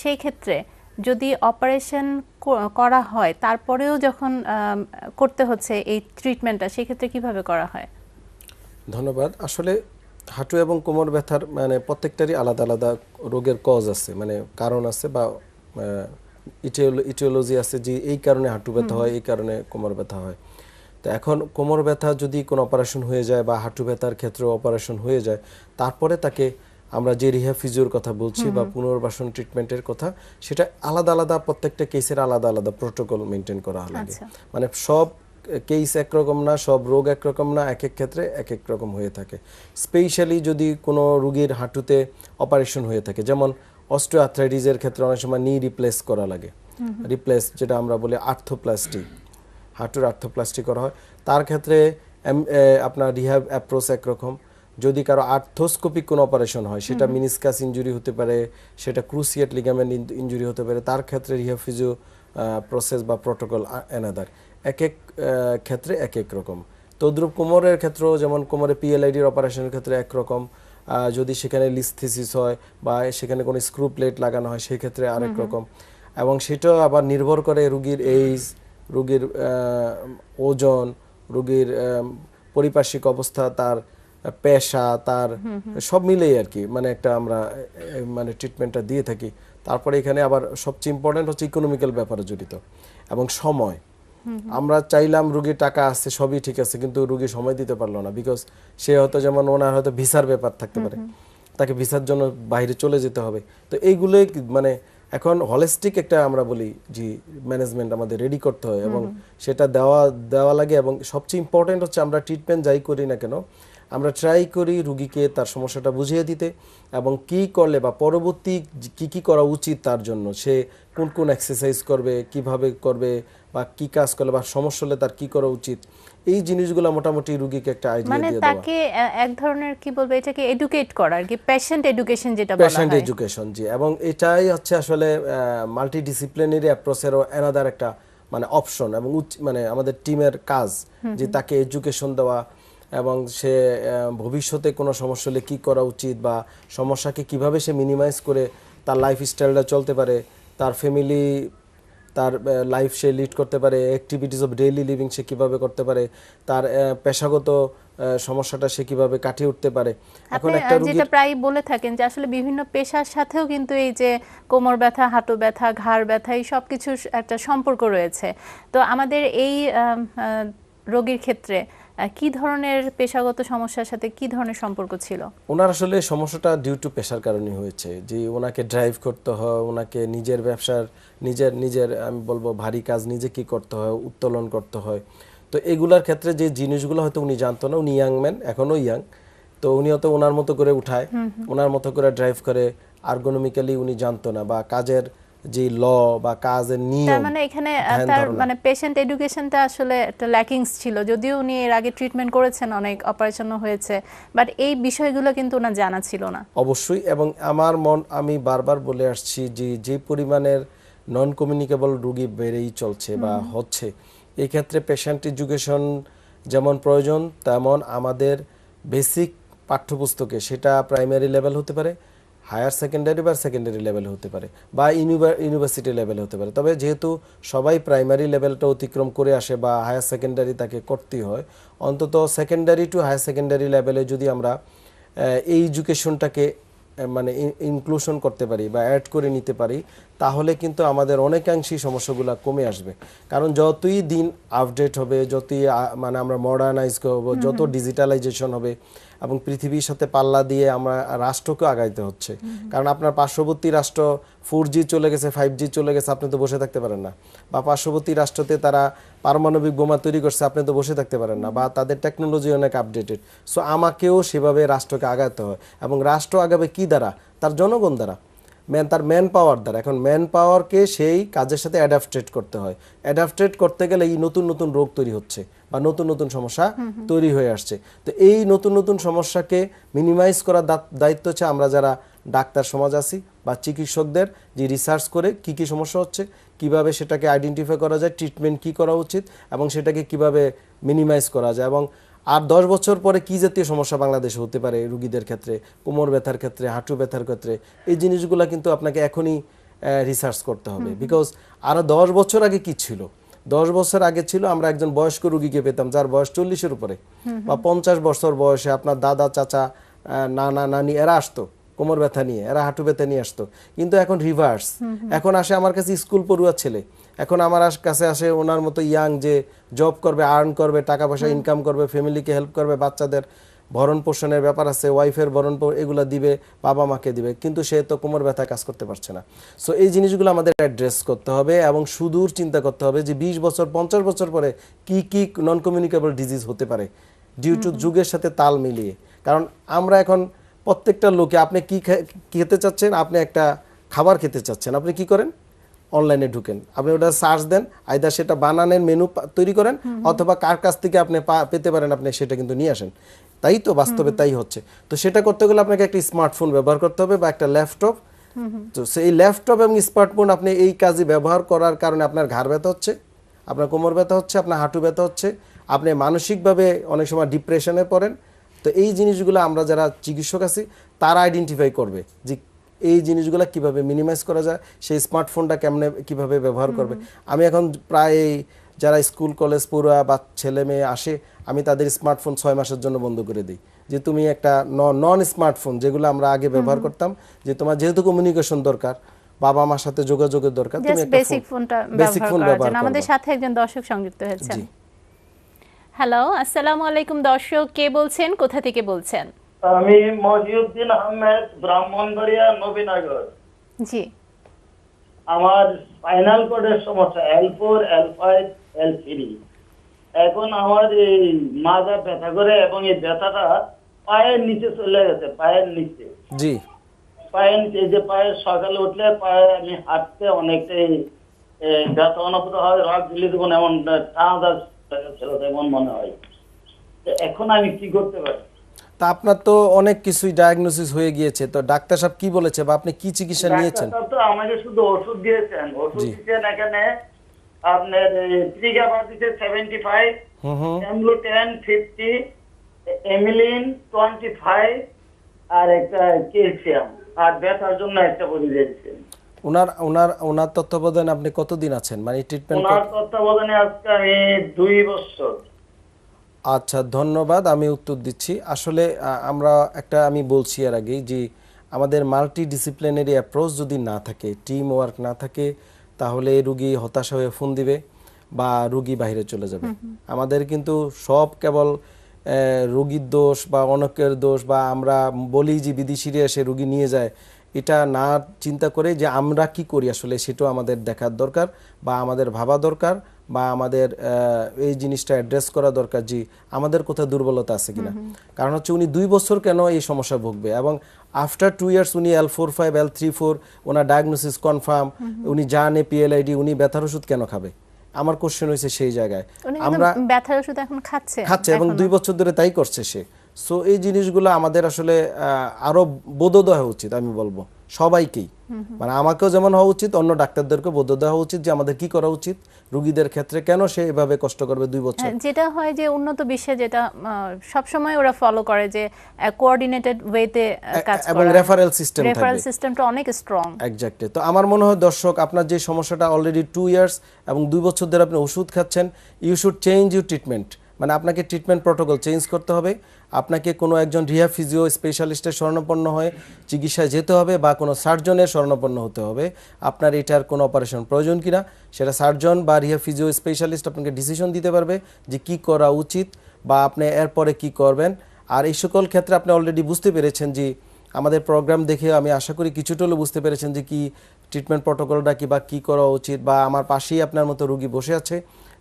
সেই ক্ষেত্রে যদি অপারেশন করা হয় তারপরেও যখন করতে হচ্ছে এই ট্রিটমেন্টটা সেই ক্ষেত্রে কীভাবে করা হয়? ধন্যবাদ। আসলে হাঁটু এবং কোমর ব্যথার মানে প্রত্যেকটারই আলাদা আলাদা রোগের কজ আছে মানে কারণ আছে বা ইটিওলজি আছে যে এই কারণে হাঁটু ব্যথা হয় এই কারণে কোমর ব্যথা হয়। তো এখন কোমর ব্যথা যদি কোনো অপারেশন হয়ে যায় বা হাঁটু ব্যথার ক্ষেত্রে অপারেশন হয়ে যায় তারপরে তাকে আমরা যে রিহ্যাব ফিজিওর কথা বলছি বা পুনর্বাসন ট্রিটমেন্টের কথা সেটা আলাদা আলাদা প্রত্যেকটা কেসের আলাদা আলাদা প্রোটোকল মেনটেন করা লাগে। আচ্ছা। মানে সব কেস একরকম না সব রোগ একরকম না এক এক ক্ষেত্রে এক এক রকম হয়ে থাকে। স্পেশালি যদি কোনো রুগীর হাঁটুতে অপারেশন হয়ে থাকে যেমন অস্ট্রো আর্থ্রাইটিসের ক্ষেত্রে অনেক সময় নি রিপ্লেস করা লাগে। রিপ্লেস যেটা আমরা বলি আর্থোপ্লাস্টি হাঁটুর আর্থোপ্লাস্টি করা হয়। তার ক্ষেত্রে আপনার রিহ্যাব অ্যাপ্রোচ একরকম যদি কারও আর্থোস্কোপিক কোনো অপারেশন হয় সেটা মিনিসকাস ইঞ্জুরি হতে পারে সেটা ক্রুসিয়েট লিগামেন্ট ইঞ্জুরি হতে পারে তার ক্ষেত্রে রিহ্যাব ফিজিও প্রসেস বা প্রোটোকল অ্যানাদার এক এক ক্ষেত্রে এক এক রকম। তদ্রুপ কোমরের ক্ষেত্রেও যেমন কোমরে পিএলআইডির অপারেশনের ক্ষেত্রে একরকম যদি সেখানে লিস্থিসিস হয় বা সেখানে কোনো স্ক্রু প্লেট লাগানো হয় সেই ক্ষেত্রে আরেক রকম। এবং সেটাও আবার নির্ভর করে রুগীর এইজ রুগীর ওজন রুগীর পারিপার্শ্বিক অবস্থা তার পেশা তার সব মিলেই আর কি। মানে একটা আমরা মানে ট্রিটমেন্টটা দিয়ে থাকি। তারপরে এখানে আবার সবচেয়ে ইম্পর্টেন্ট হচ্ছে ইকোনমিক্যাল ব্যাপারে জড়িত এবং সময়। আমরা চাইলাম রুগীর টাকা আছে সবই ঠিক আছে কিন্তু রুগী সময় দিতে পারল না বিকজ সে হয়তো যেমন ওনার হয়তো ভিসার ব্যাপার থাকতে পারে। তাকে ভিসার জন্য বাইরে চলে যেতে হবে। তো এইগুলোই মানে এখন হলিস্টিক একটা আমরা বলি যে ম্যানেজমেন্ট আমাদের রেডি করতে হয় এবং সেটা দেওয়া দেওয়া লাগে এবং সবচেয়ে ইম্পর্টেন্ট হচ্ছে আমরা ট্রিটমেন্ট যাই করি না কেন আমরা ট্রাই করি রুগীকে তার সমস্যাটা বুঝিয়ে দিতে এবং কি করলে বা পরবর্তী কি কি করা উচিত তার জন্য সে কোন কোন এক্সারসাইজ করবে কীভাবে করবে বা কি কাজ করলে বা সমস্যা হলে তার কি করা উচিত এই জিনিসগুলো মোটামুটি রুগীকে একটা আইডিয়া মানে দিয়ে দেওয়া মানে তাকে এক ধরনের কি বলব এটাকে এডুকেট করা আর কি পেশেন্ট এডুকেশন যেটা বলা পেশেন্ট হয়। এডুকেশন জি এবং এটাই হচ্ছে আসলে মাল্টি ডিসিপ্লিনারি অ্যাপ্রোচেরও অ্যানাদার একটা মানে অপশন এবং মানে আমাদের টিমের কাজ যে তাকে এডুকেশন দেওয়া এবং সে ভবিষ্যতে কোনো সমস্যা হলে কী করা উচিত বা সমস্যাকে কীভাবে সে মিনিমাইজ করে তার লাইফ স্টাইলটা চলতে পারে তার ফ্যামিলি তার লাইফ সে লিড করতে পারে অ্যাক্টিভিটিস অফ ডেইলি লিভিং সে কীভাবে করতে পারে তার পেশাগত সমস্যাটা সে কীভাবে কাটিয়ে উঠতে পারে। এখন একটা যেটা প্রায় বলে থাকেন যে আসলে বিভিন্ন পেশার সাথেও কিন্তু এই যে কোমর ব্যথা হাঁটু ব্যথা ঘাড় ব্যথা এই সব কিছুর একটা সম্পর্ক রয়েছে। তো আমাদের এই রোগীর ক্ষেত্রে কি ধরনের পেশাগত সমস্যার সাথে কি ধরনের সম্পর্ক ছিল? ওনার আসলে সমস্যাটা ডিউ টু পেশার কারণে হয়েছে। যে ওনাকে ড্রাইভ করতে হয় ওনাকে নিজের ব্যবসার নিজের নিজের আমি বলব ভারী কাজ নিজে কি করতে হয় উত্তোলন করতে হয়। তো এগুলার ক্ষেত্রে যে জিনিসগুলো হয়তো উনি জানতো না উনি ইয়াং ম্যান এখনও ইয়াং তো উনি হয়তো ওনার মতো করে উঠায়। ওনার মতো করে ড্রাইভ করে আর্গোনমিক্যালি উনি জানতো না বা কাজের যে ল বা কাজের তার নিয়ম মানে এখানে তার মানে পেশেন্ট এডুকেশনটা আসলে একটা ল্যাকিংস ছিল। যদিও উনি এর আগে ট্রিটমেন্ট করেছেন অনেক অপারেশনও হয়েছে বাট এই বিষয়গুলো কিন্তু ওনার জানা ছিল না। অবশ্যই এবং আমার মন আমি বারবার বলে আসছি যে যে পরিমাণের নন কমিউনিকেবল রুগী বেড়েই চলছে বা হচ্ছে এই ক্ষেত্রে পেশেন্ট এডুকেশন যেমন প্রয়োজন তেমন আমাদের বেসিক পাঠ্যপুস্তকে সেটা প্রাইমারি লেভেল হতে পারে হায়ার সেকেন্ডারি বা সেকেন্ডারি লেভেল হতে পারে বা ইউনিভার্সিটি লেভেল হতে পারে। তবে যেহেতু সবাই প্রাইমারি লেভেলটা অতিক্রম করে আসে বা হায়ার সেকেন্ডারি তাকে করতেই হয়, অন্তত সেকেন্ডারি টু হায়ার সেকেন্ডারি লেভেলে যদি আমরা এই এডুকেশনটাকে মানে ইনক্লুশন করতে পারি বা অ্যাড করে নিতে পারি তাহলে কিন্তু আমাদের অনেকাংশেই সমস্যাগুলো কমে আসবে। কারণ যতই দিন আপডেট হবে যতই মানে আমরা মডার্নাইজ করব যত ডিজিটালাইজেশন হবে এবং পৃথিবীর সাথে পাল্লা দিয়ে আমরা রাষ্ট্রকে আগাইতে হচ্ছে। কারণ আপনার পার্শ্ববর্তী রাষ্ট্র ফোর জি চলে গেছে ফাইভ জি চলে গেছে আপনি তো বসে থাকতে পারেন না। বা পার্শ্ববর্তী রাষ্ট্রতে তারা পারমাণবিক বোমা তৈরি করছে আপনি তো বসে থাকতে পারেন না। বা তাদের টেকনোলজি অনেক আপডেটেড সো আমাকেও সেভাবে রাষ্ট্রকে আগাতে হয়। এবং রাষ্ট্র আগাবে কি দ্বারা? তার জনগণ দ্বারা। ম্যান তার ম্যান পাওয়ার দ্বারা। এখন ম্যান পাওয়ারকে সেই কাজের সাথে অ্যাডাপ্টেড করতে হয়। অ্যাডাপ্টেড করতে গেলে এই নতুন নতুন রোগ তৈরি হচ্ছে বা নতুন নতুন সমস্যা তৈরি হয়ে আসছে। তো এই নতুন নতুন সমস্যাকে মিনিমাইজ করার দায়িত্ব হচ্ছে আমরা যারা ডাক্তার সমাজ আছি বা চিকিৎসকদের যে রিসার্চ করে কি কি সমস্যা হচ্ছে কীভাবে সেটাকে আইডেন্টিফাই করা যায় ট্রিটমেন্ট কি করা উচিত এবং সেটাকে কীভাবে মিনিমাইজ করা যায় এবং আর দশ বছর পরে কি জাতীয় সমস্যা বাংলাদেশে হতে পারে রুগীদের ক্ষেত্রে কোমর ব্যথার ক্ষেত্রে হাঁটু ব্যথার ক্ষেত্রে? এই জিনিসগুলো কিন্তু আপনাকে এখনই রিসার্চ করতে হবে। বিকজ আরও দশ বছর আগে কি ছিল? দশ বছর আগে ছিল আমরা একজন বয়স্ক রুগীকে পেতাম যার বয়স চল্লিশের উপরে। বা পঞ্চাশ বছর বয়সে আপনার দাদা চাচা নানা নানি এরা আসতো কোমর ব্যথা নিয়ে এরা হাঁটু ব্যথা নিয়ে আসতো। কিন্তু এখন রিভার্স এখন আসে আমার কাছে স্কুল পড়ুয়া ছেলে। এখন আমার কাছে আসে ওনার মতো ইয়াং যে জব করবে আর্ন করবে টাকা পয়সা ইনকাম করবে ফ্যামিলিকে হেল্প করবে বাচ্চাদের ভরণ পোষণের ব্যাপার আছে ওয়াইফের ভরণ এগুলো দিবে বাবা মাকে দিবে কিন্তু সে তো কোমর ব্যথায় কাজ করতে পারছে না। সো এই জিনিসগুলো আমাদের অ্যাড্রেস করতে হবে এবং সুদূর চিন্তা করতে হবে যে বিশ বছর পঞ্চাশ বছর পরে কি কি নন কমিউনিকেবল ডিজিজ হতে পারে ডিউ টু যুগের সাথে তাল মিলিয়ে। কারণ আমরা এখন প্রত্যেকটা লোকে আপনি কি খেতে চাচ্ছেন? আপনি একটা খাবার খেতে চাচ্ছেন। আপনি কি করেন? অনলাইনে ঢুকেন। আপনি ওটা সার্চ দেন আইদার সেটা বানানের মেনু তৈরি করেন অথবা কার কাছ থেকে আপনি পেতে পারেন আপনি সেটা কিন্তু নিয়ে আসেন। তাই তো বাস্তবে তাই হচ্ছে। তো সেটা করতে গেলে আপনাকে একটা স্মার্টফোন ব্যবহার করতে হবে বা একটা ল্যাপটপ তো সেই ল্যাপটপ এবং স্মার্টফোন আপনি এই কাজে ব্যবহার করার কারণে আপনার ঘাড় ব্যথা হচ্ছে আপনার কোমর ব্যথা হচ্ছে আপনার হাঁটু ব্যথা হচ্ছে আপনি মানসিকভাবে অনেক সময় ডিপ্রেশনে পড়েন। তো এই জিনিসগুলো আমরা যারা চিকিৎসক আছি তারা আইডেন্টিফাই করবে যে এই জিনিসগুলো কীভাবে মিনিমাইজ করা যায় সেই স্মার্টফোনটা কেমনে কীভাবে ব্যবহার করবে। আমি এখন প্রায় যারা স্কুল কলেজ পড়ুয়া বা ছেলে মেয়ে আসে আমি তাদের স্মার্টফোন ছয় মাসের জন্য বন্ধ করে দিই। যে তুমি একটা নন স্মার্টফোন যেগুলো আমরা আগে ব্যবহার করতাম যে তোমার যেহেতু কমিউনিকেশন দরকার বাবা মার সাথে যোগাযোগের দরকার তুমি একটা বেসিক ফোন- ফোনটা ব্যবহার ফোন ব্যবহার জন্য। আমাদের সাথে একজন দর্শক সংযুক্ত হয়েছেন। জি। হ্যালো আসসালামু আলাইকুম দর্শক কে বলছেন কোথা থেকে বলছেন? আমি মহিউদ্দিন আহমেদ ব্রাহ্মণবাড়িয়া নবীনগর। জি। আমার স্পাইনাল কোডের সমস্যা L four L five L three এখন আমার এই মাজা ব্যথা করে এবং এই ব্যথাটা পায়ের নিচে চলে গেছে পায়ের নিচে। জি। পায়ের নিচে যে পায়ের সকালে উঠলে পায়ে আমি হাঁটতে অনেকটাই ব্যথা অনুভূত হয় রক ঝুলিয়ে দেবো এমন টানা ছিল এমন মনে হয়। এখন আমি কি করতে পারি? তা আপনার তো অনেক কিছুই ডায়াগনোসিস হয়ে গিয়েছে। তো ডাক্তার সাহেব কি বলেছে বা আপনি কি চিকিৎসা নিয়েছেন? ডাক্তার তো আমাকে শুধু ওষুধ দিয়েছেন। ওষুধ দিয়েছেন এখানে আপনার ট্রিগাবার সেভেন্টি ফাইভ হুম হুম। এমব্লুটেন ফিফটি এমিলিন টোয়েন্টি ফাইভ আর একটা ক্যালসিয়াম আর ব্যথার জন্য একটা বড়ি দিয়েছেন ওনার ওনার ওনার তত্ত্বাবধানে আপনি কতদিন আছেন? মানে ট্রিটমেন্ট ওনার তত্ত্বাবধানে আজকে আমি দুই বছর। আচ্ছা ধন্যবাদ। আমি উত্তর দিচ্ছি। আসলে আমরা একটা আমি বলছি এর আগেই যে আমাদের মাল্টি ডিসিপ্লিনারি অ্যাপ্রোচ যদি না থাকে টিম ওয়ার্ক না থাকে তাহলে রুগী হতাশা হয়ে ফোন দিবে বা রুগী বাইরে চলে যাবে। আমাদের কিন্তু সব কেবল রুগীর দোষ বা অনেকের দোষ বা আমরা বলি যে বিদেশিরে এসে রুগী নিয়ে যায় এটা না চিন্তা করে যে আমরা কি করি? আসলে সেটাও আমাদের দেখার দরকার বা আমাদের ভাবা দরকার। বা আমাদের এই জিনিসটা অ্যাড্রেস করা দরকার যে আমাদের কোথাও দুর্বলতা আছে কিনা। কারণ হচ্ছে উনি দুই বছর কেন এই সমস্যা ভুগবে? এবং আফটার টু ইয়ার্স উনি L four five L three four ওনার ডায়াগনোসিস কনফার্ম উনি জানে পিএলআইডি উনি ব্যথার ওষুধ কেন খাবে? আমার কোশ্চেন হয়েছে সেই জায়গায়। আমরা ব্যথার ওষুধ এখন খাচ্ছে খাচ্ছে এবং দুই বছর ধরে তাই করছে সে। সো এই জিনিসগুলো আমাদের আসলে আরও বোধোদয় উচিত আমি বলব। সবাইকেই। মানে আমাকেও যেমন হওয়া উচিত অন্য ডাক্তারদেরকেও বোধোদয় হওয়া উচিত যে আমাদের কি করা উচিত রুগীদের ক্ষেত্রে কেন সে এভাবে কষ্ট করবে দুই বছর? হ্যাঁ, যেটা হয় যে উন্নত বিশ্বে যেটা সব সময় ওরা ফলো করে যে কোঅর্ডিনেটেড ওয়েতে কাজ এবং রেফারেল সিস্টেম থাকে রেফারেল সিস্টেমটা অনেক স্ট্রং একজাক্টলি তো আমার মনে হয় দর্শক আপনার যে সমস্যাটা অলরেডি টু ইয়ার্স এবং দুই বছর ধরে আপনি ওষুধ খাচ্ছেন you should change you treatment মানে আপনাকে ট্রিটমেন্ট প্রোটোকল চেঞ্জ করতে হবে। আপনাকে কোনো একজন রিহা ফিজিও স্পেশালিস্টের স্বর্ণপন্ন হয়ে চিকিৎসায় যেতে হবে বা কোনো সার্জনের স্বর্ণপন্ন হতে হবে। আপনার এটার কোনো অপারেশন প্রয়োজন কিনা, সেটা সার্জন বা রিহা ফিজিও স্পেশালিস্ট আপনাকে ডিসিশন দিতে পারবে যে কি করা উচিত বা আপনি এরপরে কি করবেন। আর এই সকল ক্ষেত্রে আপনি অলরেডি বুঝতে পেরেছেন যে আমাদের প্রোগ্রাম দেখে আমি আশা করি কিছুটা হলেও বুঝতে পেরেছেন যে কি ট্রিটমেন্ট প্রোটোকলটা কি বা কী করা উচিত বা আমার পাশেই আপনার মতো রুগী বসে আছে,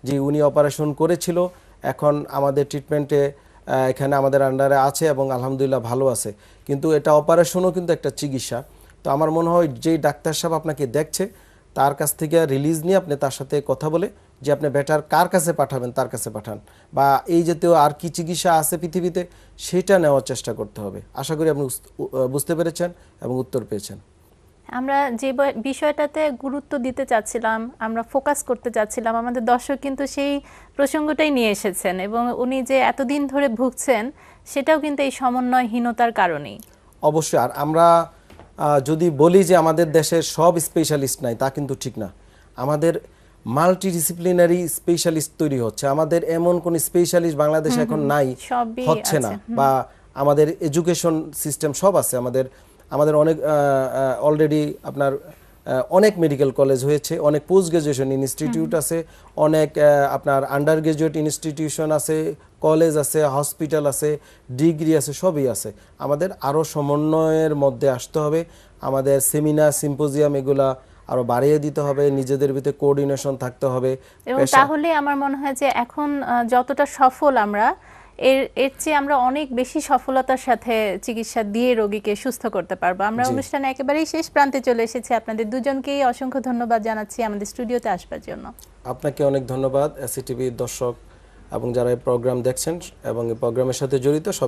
যে উনি অপারেশন করেছিল এখন আমাদের ট্রিটমেন্টে এখানে আমাদের আন্ডারে আছে এবং আলহামদুলিল্লাহ ভালো আছে। কিন্তু এটা অপারেশনও কিন্তু একটা চিকিৎসা। তো আমার মনে হয় যেই ডাক্তার সাহেব আপনাকে দেখছে, তার কাছ থেকে রিলিজ নিয়ে আপনি তার সাথে কথা বলে যে আপনি বেটার কার কাছে পাঠাবেন, তার কাছে পাঠান। বা এই জাতীয় আর কি চিকিৎসা আছে পৃথিবীতে, সেটা নেওয়ার চেষ্টা করতে হবে। আশা করি আপনি বুঝতে পেরেছেন এবং উত্তর পেয়েছেন। আমরা যে বিষয়টাতে গুরুত্ব দিতে চাচ্ছিলাম আমরা ফোকাস করতে চাচ্ছিলাম আমাদের দর্শক কিন্তু সেই প্রসঙ্গটাই নিয়ে এসেছেন এবং উনি যে এতদিন ধরে ভুগছেন সেটাও কিন্তু এই সমন্বয়হীনতার কারণেই। অবশ্যই আর আমরা যদি বলি যে আমাদের দেশের সব স্পেশালিস্ট নাই তা কিন্তু ঠিক না। আমাদের মাল্টি ডিসিপ্লিনারি স্পেশালিস্ট তৈরি হচ্ছে। আমাদের এমন কোন স্পেশালিস্ট বাংলাদেশে এখন নাই হচ্ছে না বা আমাদের এডুকেশন সিস্টেম সব আছে। আমাদের আমাদের অনেক অলরেডি আপনার অনেক মেডিকেল কলেজ হয়েছে অনেক পোস্ট গ্রাজুয়েশন ইনস্টিটিউট আছে অনেক আপনার আন্ডার গ্রাজুয়েট ইনস্টিটিউশন আছে কলেজ আছে হসপিটাল আছে ডিগ্রি আছে সবই আছে। আমাদের আরও সমন্বয়ের মধ্যে আসতে হবে আমাদের সেমিনার সিম্পোজিয়াম এগুলা আরও বাড়িয়ে দিতে হবে নিজেদের ভিতরে কোঅর্ডিনেশন থাকতে হবে এবং তাহলে আমার মনে হয় যে এখন যতটা সফল আমরা এর এর চেয়ে আমরা অনেক বেশি সফলতার সাথে চিকিৎসা দিয়ে রোগীকে সুস্থ করতে পারব। আমরা অনুষ্ঠানে একেবারেই শেষ প্রান্তে চলে এসেছি। আপনাদের দুজনকেই অসংখ্য ধন্যবাদ জানাচ্ছি আমাদের স্টুডিওতে আসবার জন্য। আপনাকে অনেক ধন্যবাদ। এসিটিভির দর্শক এবং যারা এই প্রোগ্রাম দেখছেন এবং এই প্রোগ্রামের সাথে জড়িত সবাই